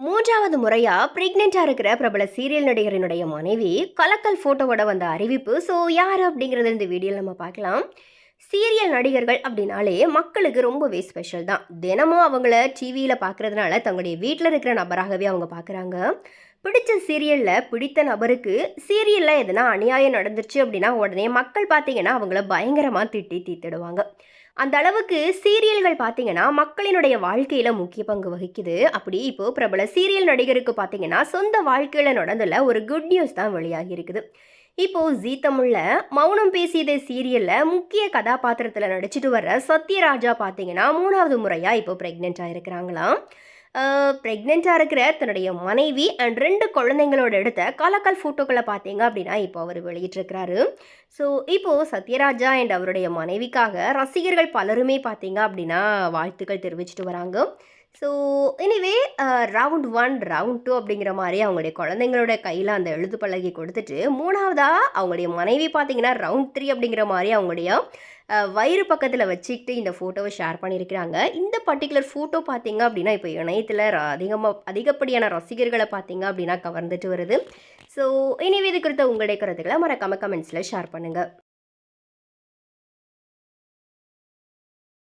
மூன்றாவது முறையா பிரெக்னெண்டா இருக்கிற பிரபல சீரியல் நடிகரினுடைய மனைவி கலக்கல் போட்டோவோட வந்த அறிவிப்பு. ஸோ யார் அப்படிங்கறது இந்த வீடியோவில் நம்ம பார்க்கலாம். சீரியல் நடிகர்கள் அப்படின்னாலே மக்களுக்கு ரொம்பவே ஸ்பெஷல் தான். தினமும் அவங்கள டிவியில் பார்க்கறதுனால தங்களுடைய வீட்டில் இருக்கிற நபராகவே அவங்க பார்க்குறாங்க பிடிச்ச சீரியலில் பிடித்த நபருக்கு சீரியலில் எதனா அநியாயம் நடந்துருச்சு அப்படின்னா உடனே மக்கள் பார்த்தீங்கன்னா அவங்கள பயங்கரமாக திட்டி தீர்த்திடுவாங்க அந்த அளவுக்கு சீரியல்கள் பார்த்தீங்கன்னா மக்களினுடைய வாழ்க்கையில் முக்கிய பங்கு வகிக்குது. அப்படி இப்போ பிரபல சீரியல் நடிகருக்கு பார்த்தீங்கன்னா சொந்த வாழ்க்கையில் நடந்துள்ள ஒரு குட் நியூஸ் தான் வெளியாகி இருக்குது. இப்போ ஜீ தமிழ்ல மௌனம் பேசியதே சீரியல்ல முக்கிய கதாபாத்திரத்தில் நடிச்சிட்டு வர்ற சத்யராஜா பார்த்தீங்கன்னா மூணாவது முறையாக இப்போ ப்ரெக்னென்ட் இருக்கிறாங்களாம் ப்ரெக்னெண்ட்டாக இருக்கிற தன்னுடைய மனைவி அண்ட் ரெண்டு குழந்தைங்களோட எடுத்த காலக்கால் ஃபோட்டோக்களை பார்த்தீங்க அப்படின்னா இப்போ அவர் வெளியிட்டிருக்கிறாரு. ஸோ இப்போது சத்யராஜா அண்ட் அவருடைய மனைவிக்காக ரசிகர்கள் பலருமே பார்த்தீங்க அப்படின்னா வாழ்த்துக்கள் தெரிவிச்சிட்டு வராங்க. So anyway round one round two அப்படிங்கிற மாதிரி அவங்களுடைய குழந்தைங்களோட கையில் அந்த எழுத்து பலகை கொடுத்துட்டு மூணாவதாக அவங்களுடைய மனைவி பார்த்தீங்கன்னா ரவுண்ட் த்ரீ அப்படிங்கிற மாதிரி அவங்களுடைய வயிறு பக்கத்தில் வச்சுக்கிட்டு இந்த ஃபோட்டோவை ஷேர் பண்ணியிருக்கிறாங்க. இந்த பர்டிகுலர் ஃபோட்டோ பார்த்தீங்க அப்படின்னா இப்போ இணையத்தில் அதிகமாக அதிகப்படியான ரசிகர்களை பார்த்தீங்க அப்படின்னா கவர்ந்துட்டு வருது. ஸோ எனிவே இது குறித்த உங்களுடைய கருத்துக்களை மறக்காம கமெண்ட்ஸில் ஷேர் பண்ணுங்கள்